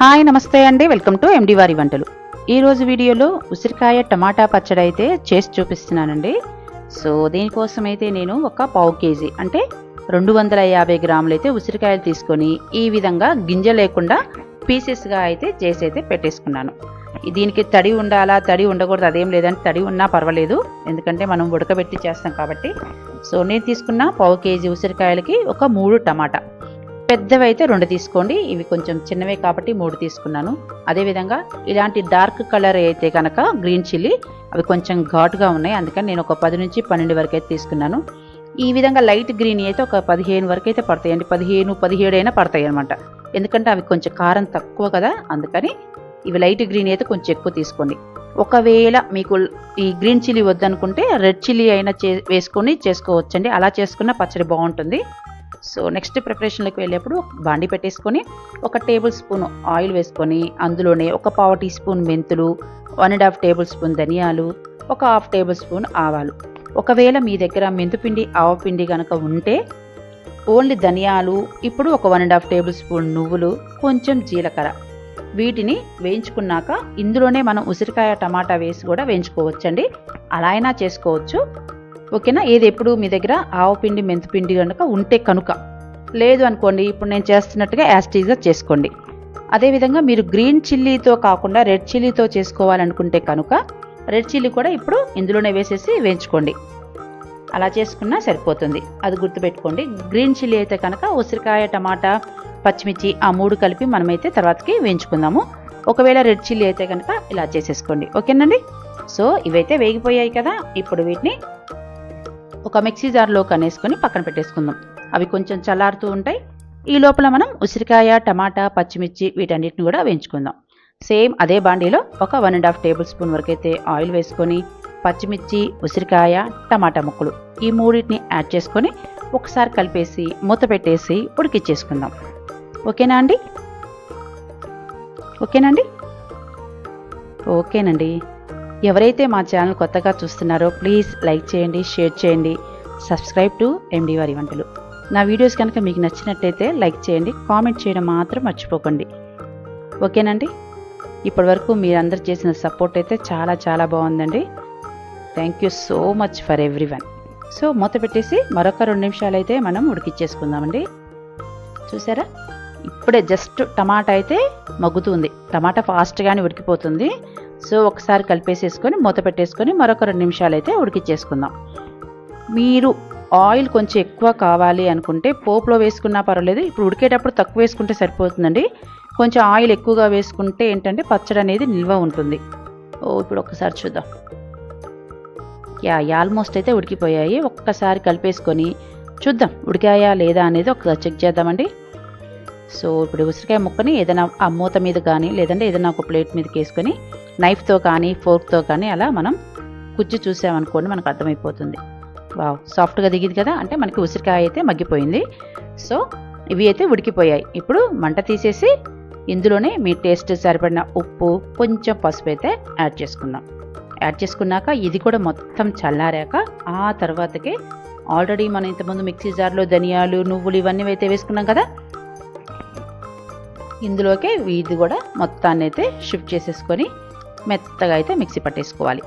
Hi నమస్తే అండి. Welcome to MD వారి వంటలు. ఈరోజు వీడియోలో ఉసిరికాయ టమాటా పచ్చడి అయితే చేసి చూపిస్తున్నానండి. సో దీనికోసం అయితే నేను ఒక పావు కేజీ అంటే రెండు వందల యాభై గ్రాములు అయితే ఉసిరికాయలు తీసుకొని ఈ విధంగా గింజ లేకుండా పీసెస్గా అయితే చేసి అయితే పెట్టేసుకున్నాను. దీనికి తడి ఉండాలా తడి ఉండకూడదు అదేం లేదంటే తడి ఉన్నా పర్వాలేదు. ఎందుకంటే మనం ఉడకబెట్టి చేస్తాం కాబట్టి. సో నేను తీసుకున్న పావు కేజీ ఉసిరికాయలకి ఒక మూడు టమాటా. పెద్దవి అయితే రెండు తీసుకోండి. ఇవి కొంచెం చిన్నవే కాబట్టి మూడు తీసుకున్నాను. అదేవిధంగా ఇలాంటి డార్క్ కలర్ అయితే కనుక గ్రీన్ చిల్లీ అవి కొంచెం ఘాటుగా ఉన్నాయి. అందుకని నేను ఒక పది నుంచి పన్నెండు వరకు అయితే తీసుకున్నాను. ఈ విధంగా లైట్ గ్రీన్ అయితే ఒక పదిహేను వరకు అయితే పడతాయండి పదిహేను పదిహేడు అయినా పడతాయి అనమాట ఎందుకంటే అవి కొంచెం కారం తక్కువ కదా అందుకని ఇవి లైట్ గ్రీన్ అయితే కొంచెం ఎక్కువ తీసుకోండి. ఒకవేళ మీకు ఈ గ్రీన్ చిల్లీ వద్దనుకుంటే రెడ్ చిల్లీ అయినా చే వేసుకొని చేసుకోవచ్చండి. అలా చేసుకున్న పచ్చడి బాగుంటుంది. సో నెక్స్ట్ ప్రిపరేషన్లోకి వెళ్ళేప్పుడు బాండి పెట్టేసుకొని ఒక టేబుల్ స్పూన్ ఆయిల్ వేసుకొని అందులోనే ఒక పావు టీ స్పూన్ మెంతులు one and half tablespoon ధనియాలు ఒక హాఫ్ టేబుల్ స్పూన్ ఆవాలు. ఒకవేళ మీ దగ్గర మెంతుపిండి ఆవపిండి కనుక ఉంటే ఓన్లీ ధనియాలు ఇప్పుడు ఒక one and half tablespoon నువ్వులు కొంచెం జీలకర్ర. వీటిని వేయించుకున్నాక ఇందులోనే మనం ఉసిరికాయ టమాటా వేసి కూడా వేయించుకోవచ్చండి. అలా అయినా చేసుకోవచ్చు. ఓకేనా? ఏది ఎప్పుడు మీ దగ్గర ఆవు పిండి మెంతిపిండి కనుక ఉంటే కనుక. లేదు అనుకోండి ఇప్పుడు నేను చేస్తున్నట్టుగా యాస్టీజ్గా చేసుకోండి. అదేవిధంగా మీరు గ్రీన్ చిల్లీతో కాకుండా రెడ్ చిల్లీతో చేసుకోవాలనుకుంటే కనుక రెడ్ చిల్లీ కూడా ఇప్పుడు ఇందులోనే వేసేసి వేయించుకోండి. అలా చేసుకున్నా సరిపోతుంది. అది గుర్తుపెట్టుకోండి గ్రీన్ చిల్లీ అయితే కనుక ఉసిరికాయ టమాటా పచ్చిమిర్చి ఆ మూడు కలిపి మనమైతే తర్వాతకి వేయించుకుందాము. ఒకవేళ రెడ్ చిల్లీ అయితే కనుక ఇలా చేసేసుకోండి. ఓకేనండి? సో ఇవైతే వేగిపోయాయి కదా. ఇప్పుడు వీటిని ఒక మిక్సీ జార్లో కనేసుకొని పక్కన పెట్టేసుకుందాం. అవి కొంచెం చల్లారుతూ ఉంటాయి. ఈ లోపల మనం ఉసిరికాయ టమాటా పచ్చిమిర్చి వీటన్నిటిని కూడా వేయించుకుందాం. సేమ్ అదే బాండీలో ఒక one and half tablespoon వరకు అయితే ఆయిల్ వేసుకొని పచ్చిమిర్చి ఉసిరికాయ టమాటా ముక్కలు ఈ మూడింటిని యాడ్ చేసుకొని ఒకసారి కలిపేసి మూత పెట్టేసి ఉడికిచ్చేసుకుందాం. ఓకేనా అండి? ఓకేనండి ఓకేనండి. ఎవరైతే మా ఛానల్ కొత్తగా చూస్తున్నారో ప్లీజ్ లైక్ చేయండి షేర్ చేయండి సబ్స్క్రైబ్ టు ఎండి వారి వంటలు. నా వీడియోస్ కనుక మీకు నచ్చినట్టయితే లైక్ చేయండి కామెంట్ చేయడం మాత్రం మర్చిపోకండి. ఓకేనండి? ఇప్పటివరకు మీరందరు చేసిన సపోర్ట్ అయితే చాలా చాలా బాగుందండి. Thank you so much for everyone so మూత పెట్టేసి మరొక రెండు నిమిషాలు అయితే మనం ఉడికిచ్చేసుకుందామండి. చూసారా? ఇప్పుడే జస్ట్ టమాటా అయితే మగ్గుతుంది. టమాటా ఫాస్ట్గానే ఉడికిపోతుంది. సో ఒకసారి కలిపేసేసుకొని మూత పెట్టేసుకొని మరొక రెండు నిమిషాలు అయితే ఉడికిచ్చేసుకుందాం. మీరు ఆయిల్ కొంచెం ఎక్కువ కావాలి అనుకుంటే పోపులో వేసుకున్నా పర్వాలేదు. ఇప్పుడు ఉడికేటప్పుడు తక్కువ వేసుకుంటే సరిపోతుందండి. కొంచెం ఆయిల్ ఎక్కువగా వేసుకుంటే ఏంటంటే పచ్చడి అనేది నిల్వ ఉంటుంది. ఓ ఇప్పుడు ఒక్కసారి చూద్దాం. యా ఆల్మోస్ట్ అయితే ఉడికిపోయాయి. ఒక్కసారి కలిపేసుకొని చూద్దాం ఉడికాయా లేదా అనేది ఒకసారి చెక్ చేద్దామండి. సో ఇప్పుడు ఉసిరికాయ ముక్కని ఏదైనా ఆ మూత మీద కానీ లేదంటే ఏదైనా ఒక ప్లేట్ మీదకి వేసుకొని నైఫ్తో కానీ ఫోర్క్తో కానీ అలా మనం కుచ్చి చూసామనుకోండి మనకు అర్థమైపోతుంది. వావ్ సాఫ్ట్గా దిగింది కదా అంటే మనకి ఉసిరికాయ అయితే మగ్గిపోయింది. సో ఇవి అయితే ఉడికిపోయాయి. ఇప్పుడు మంట తీసేసి ఇందులోనే మీ టేస్ట్ సరిపడిన ఉప్పు కొంచెం పసుపు అయితే యాడ్ చేసుకుందాం. యాడ్ చేసుకున్నాక ఇది కూడా మొత్తం చల్లారాక ఆ తర్వాతకి ఆల్రెడీ మనం ఇంతకుముందు మిక్సీ జార్లో ధనియాలు నువ్వులు ఇవన్నీ అయితే వేసుకున్నాం కదా. ఇందులోకి ఇది కూడా మొత్తాన్ని అయితే షిఫ్ట్ చేసేసుకొని మెత్తగా అయితే మిక్సీ పట్టేసుకోవాలి.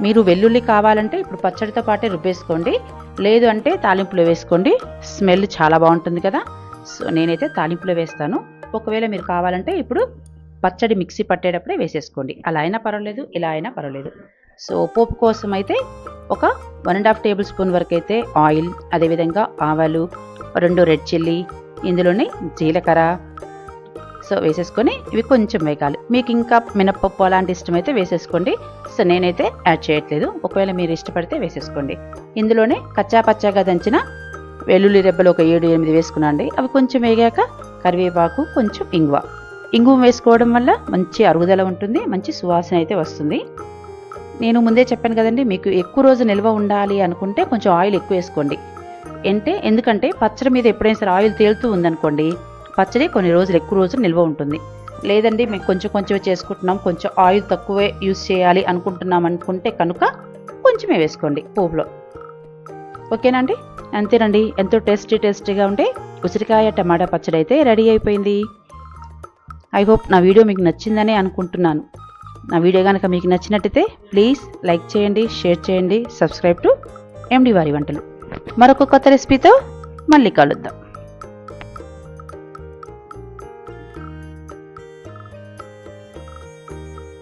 మీరు వెల్లుల్లి కావాలంటే ఇప్పుడు పచ్చడితో పాటే రుబ్బేసుకోండి. లేదు అంటే తాలింపులో వేసుకోండి. స్మెల్ చాలా బాగుంటుంది కదా. సో నేనైతే తాలింపులో వేస్తాను. ఒకవేళ మీరు కావాలంటే ఇప్పుడు పచ్చడి మిక్సీ పట్టేటప్పుడే వేసేసుకోండి. అలా అయినా పర్వాలేదు ఇలా అయినా పర్వాలేదు. సో పోపు కోసం అయితే ఒక one and half tablespoon వరకు అయితే ఆయిల్ అదేవిధంగా ఆవాలు రెండు రెడ్ చిల్లీ ఇందులోనే జీలకర్ర సో వేసేసుకొని ఇవి కొంచెం వేగాలి. మీకు ఇంకా మినప్పప్పు అలాంటి ఇష్టమైతే వేసేసుకోండి. సో నేనైతే యాడ్ చేయట్లేదు. ఒకవేళ మీరు ఇష్టపడితే వేసేసుకోండి. ఇందులోనే కచ్చా పచ్చాగా దంచిన వెల్లుల్లి రెబ్బలు ఒక ఏడు ఎనిమిది వేసుకున్నాండి అవి కొంచెం వేగాక కరివేపాకు కొంచెం ఇంగువ. ఇంగువ వేసుకోవడం వల్ల మంచి అరుగుదల ఉంటుంది. మంచి సువాసన అయితే వస్తుంది. నేను ముందే చెప్పాను కదండి మీకు ఎక్కువ రోజు నిల్వ ఉండాలి అనుకుంటే కొంచెం ఆయిల్ ఎక్కువ వేసుకోండి. అంటే ఎందుకంటే పచ్చడి మీద ఎప్పుడైనా సరే ఆయిల్ తేలుతూ ఉందనుకోండి పచ్చడి కొన్ని రోజులు ఎక్కువ రోజులు నిల్వ ఉంటుంది. లేదండి మేము కొంచెం కొంచెం చేసుకుంటున్నాం. కొంచెం ఆయిల్ తక్కువే యూస్ చేయాలి అనుకుంటున్నాం అనుకుంటే కనుక కొంచెమే వేసుకోండి పువ్వులో. ఓకేనండి అంతేనండి. ఎంతో టేస్టీ టేస్టీగా ఉంటే ఉసిరికాయ టమాటా పచ్చడి అయితే రెడీ అయిపోయింది. ఐ హోప్ నా వీడియో మీకు నచ్చిందనే అనుకుంటున్నాను. నా వీడియో కనుక మీకు నచ్చినట్టయితే ప్లీజ్ లైక్ చేయండి షేర్ చేయండి సబ్స్క్రైబ్ టు ఎండి వారి వంటలు. మరొక కొత్త రెసిపీతో మళ్ళీ కలుద్దాం.